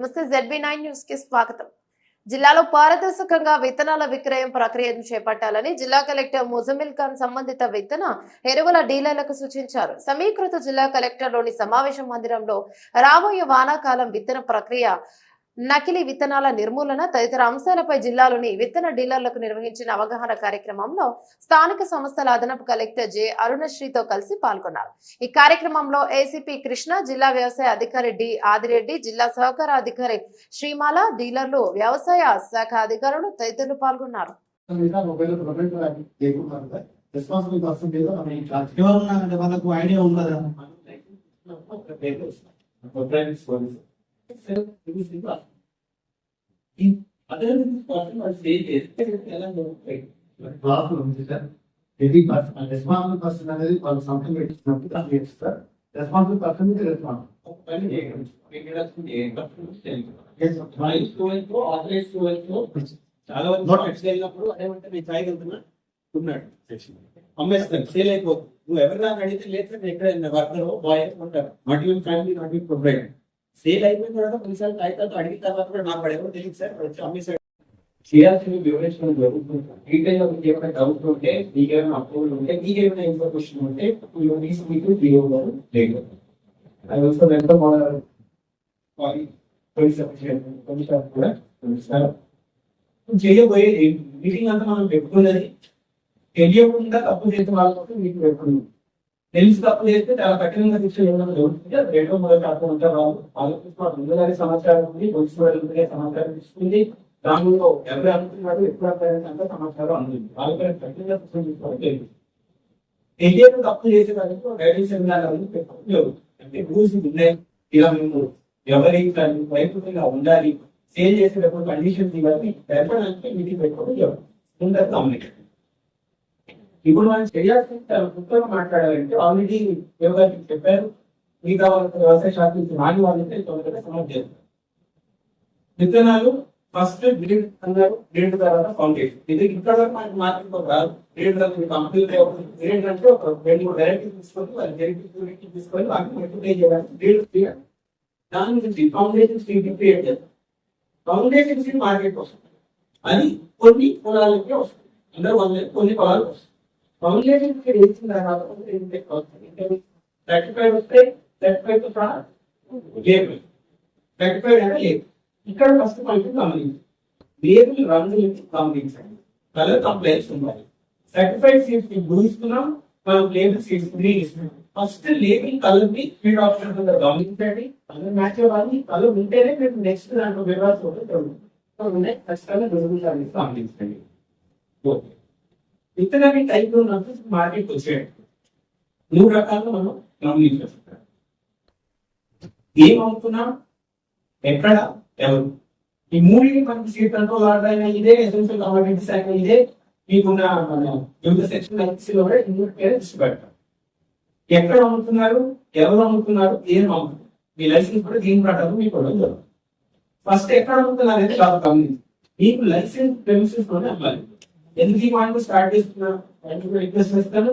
నమస్తే ZB nine న్యూస్కి స్వాగతం. జిల్లాలో పారదర్శకంగా విత్తనాల విక్రయం ప్రక్రియను చేపట్టాలని జిల్లా కలెక్టర్ ముజమిల్ ఖాన్ సంబంధిత విత్తన ఎరువుల డీలర్లకు సూచించారు. సమీకృత జిల్లా కలెక్టర్లోని సమావేశ మందిరంలో రాబోయే వానాకాలం విత్తన ప్రక్రియ నకిలీ విత్తనాల నిర్మూలన తదితర అంశాలపై జిల్లాలోని విత్తన డీలర్లకు నిర్వహించిన అవగాహన కార్యక్రమంలో స్థానిక సంస్థల అదనపు కలెక్టర్ జె అరుణశ్రీతో కలిసి పాల్గొన్నారు. ఈ కార్యక్రమంలో ఏసీపీ కృష్ణ జిల్లా వ్యవసాయ అధికారి డి ఆదిరెడ్డి జిల్లా సహకార అధికారి శ్రీమాల డీలర్లు వ్యవసాయ శాఖ అధికారులు తదితరులు పాల్గొన్నారు. రెస్పాన్సిబుల్ పర్సన్ మీద వాళ్ళకు ఐడియా ఉండదా. క్లాస్ రెస్పాన్సిబుల్ పర్సన్ అనేది వాళ్ళు సంతకం పెట్టినప్పుడు అది చేస్తారు రెస్పాన్సిబుల్ పర్సన్ మీద రెస్పాన్స్ చాలా వరకు ఎక్స్ వెళ్ళినప్పుడు అదేమంటే నేను చాయ్ వెళ్తున్నా ఉన్నాడు అమ్మేస్తాను సేల్ అయిపోతుంది నువ్వు ఎవరైనా అడిగితే లేదు నేను ఎక్కడ వర్కర్ బాయ్ ఉంటారు not family not provide sale అయిపోయిన తర్వాత కొన్నిసార్లు కాగితాలతో అడిగిన తర్వాత కూడా నాకు వాడు ఎవరు తెలియదు సార్. వచ్చి అమ్మేసాడు చేయాల్సిన వివరించడం జరుగుతుంది. డీటెయిల్ ఏమైనా డౌట్ ఉంటే మీకు ఏమైనా అప్రూవల్ ఉంటే మీకు ఏమైనా ఇన్ఫర్మేషన్ ఉంటే ప్లీజ్ మీకు డిఓ గారు లేదు అది వస్తే ఎంతో మన కూడా చేయబోయేది మీటింగ్ అంతా మనం పెట్టుకున్నది తెలియకుండా తప్పు చేసిన వాళ్ళకి మీకు పెట్టుకున్నాం తెలిసి తప్పు చేస్తే చాలా కఠినంగా శిక్ష ఇవ్వడం జరుగుతుంది. అది రెండో మొదటి అర్థం ఉంటారు వాళ్ళు ఆలోచించిన ముందుగానే సమాచారం ఉంది పోలీసు వాళ్ళ సమాచారం తీసుకుంది దానిలో ఎవరు అనుకున్నారు ఎప్పుడు అంటే సమాచారం అందింది వాళ్ళ కఠినంగా శిక్షణ తీసుకోవడం జరిగింది తెలియక తప్పు చేసే వాళ్ళకి గైడెన్స్ ఇవ్వాలని అంటే రూల్స్ ఉన్నాయి. ఇలా మేము ఎవరి వైపుగా ఉండాలి. సేల్ చేసేటప్పుడు కండిషన్స్ ఇవన్నీ తెలపడానికి మీటింగ్ పెట్టుకోవడం జరుగుతుంది. ముందర కమ్యూనికేట్ ఇప్పుడు మనం చేయాల్సిన ముఖ్యంగా మాట్లాడాలంటే ఆల్రెడీ యోగాకి చెప్పారు? మిగతా వాళ్ళకి వ్యవసాయ శాఖ నుంచి రాని వాళ్ళకి తొందరగా సమర్థ చేస్తారు విత్తనాలు ఫస్ట్ గ్రీడ్ అన్నారు. గ్రీడ్ తర్వాత ఫౌండేషన్ ఇది ఇక్కడ మనకి మార్కెట్ కాదు గ్రీడ్ తర్వాత కంపెనీ గ్రీడ్ అంటే ఒక రెండు మూడు వెరైటీ తీసుకొని వాళ్ళు డైరెక్ట్ తీసుకొని వాటిని మెట్టుడే చేయడానికి గ్రీడ్ చేయాలి దాని నుంచి ఫౌండేషన్ స్ట్రీట్ క్రియేట్ చేస్తారు ఫౌండేషన్ స్ట్రీట్ మార్కెట్ వస్తుంది. అది కొన్ని పొలాలకే వస్తుంది. అందరూ వంద కొన్ని పొలాలు వస్తుంది. ఫౌండేషన్ స్ట్రీట్ వేసిన తర్వాత థర్టీ ఫైవ్ వస్తే thirty five label. Thirty five అంటే లేదు ఇక్కడ ఫస్ట్ పాయింట్ గమనించండి. లేబుల్ రంగులు గమనించండి. కలర్ కంప్లైంట్స్ ఉండాలి? సర్టిఫైడ్ సీట్స్ గురిస్తున్నాం మనం లేబుల్ సీట్స్ గ్రీన్ ఇస్తున్నాం ఫస్ట్ లేబుల్ కలర్ని ఫీడ్ ఆప్షన్ కింద గమనించండి. కలర్ మ్యాచ్ అవ్వాలి. కలర్ ఉంటేనే మీరు నెక్స్ట్ దాంట్లో వివరాలు ఉన్నాయి ఖచ్చితంగా గమనించండి. ఓకే. ఇంతగానే టైప్ ఉన్నప్పుడు మార్కెట్ వచ్చేయండి మూడు రకాలు మనం గమనించాం ఏం ఎక్కడ ఎవరు? ఈ మూడింటి మనకి సీట్ కంట్రోల్ ఆర్డర్ అయినా ఇదే ఎసెన్షియల్ కమోడిటీస్ అయినా ఇదే మీకున్న మన వివిధ సెక్షన్లో కూడా ఇందులో పేరు దృష్టి పెడతాం ఎక్కడ అమ్ముతున్నారు ఎవరు అమ్ముతున్నారు ఏం అమ్ముతున్నారు? మీ లైసెన్స్ కూడా దీని ప్రకారం మీకు కూడా ఫస్ట్ ఎక్కడ అమ్ముతున్నారు అనేది చాలా గమనించి మీకు లైసెన్స్ ప్రెమిసెస్లోనే అమ్మాలి. ఎందుకు ఈ పాయింట్ స్టార్ట్ చేస్తున్నాను రిక్వెస్ట్ చేస్తాను.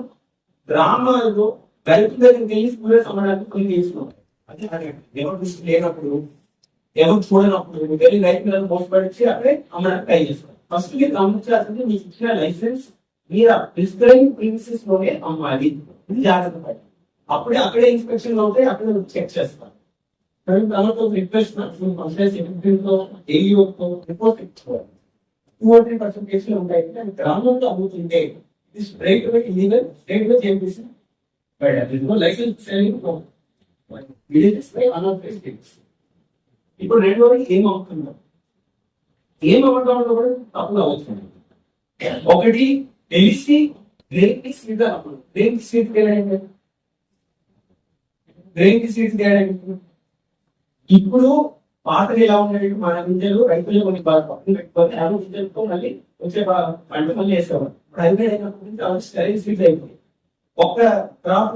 గ్రామాల్లో రైతు దగ్గరికి వెళ్ళి స్కూల్ అమ్మడానికి కొన్ని తీసుకున్నాం అదే అడగండి. ఎవరు దృష్టి లేనప్పుడు ఎవరు చూడనప్పుడు మీరు వెళ్ళి రైతులను మోసపడిచి అక్కడే అమ్మడానికి ట్రై చేస్తాం ఫస్ట్ మీరు గమనించాల్సింది మీకు ఇచ్చిన లైసెన్స్ మీరు ప్రిస్క్రైబ్ ప్రిన్సెస్లోనే అమ్మాలి. ఇది జాగ్రత్త పడి. అప్పుడే అక్కడే ఇన్స్పెక్షన్ అవుతాయి అక్కడ చెక్ చేస్తారు. దాంతో రిక్వెస్ట్ రిపోర్ట్ ఇచ్చుకోవాలి. టూ హండ్రెడ్ పర్సెంట్ కేసులు ఉంటాయి. కానీ గ్రామంలో అమ్ముతుంటే ఇది స్ట్రైట్ వే ఇల్లీగల్ స్ట్రైట్గా చేపిస్తుంది లైసెన్స్ విలేజెస్ అన్ఆథరైజ్ థింగ్స్ ఇప్పుడు వరకు ఏం అవుతుందో? ఏం అమ్మటంలో కూడా తప్పుగా అవుతుంది. ఒకటి తెలిసి దేనికి స్వీట్ అప్పుడు దేనికి స్వీట్ తేడండి దేనికి స్వీట్ తేడండి ఇప్పుడు పాతలు ఎలా ఉండేవి మన గింజలు రైతులు కొన్ని బాగా పక్కన పెట్టుకొని ఆ గింజలతో మళ్ళీ వచ్చే పంట మళ్ళీ వేసుకోవాలి ఇప్పుడు హైబ్రిడ్ అయినప్పుడు సీట్ అయిపోయి ఒక్క క్రాప్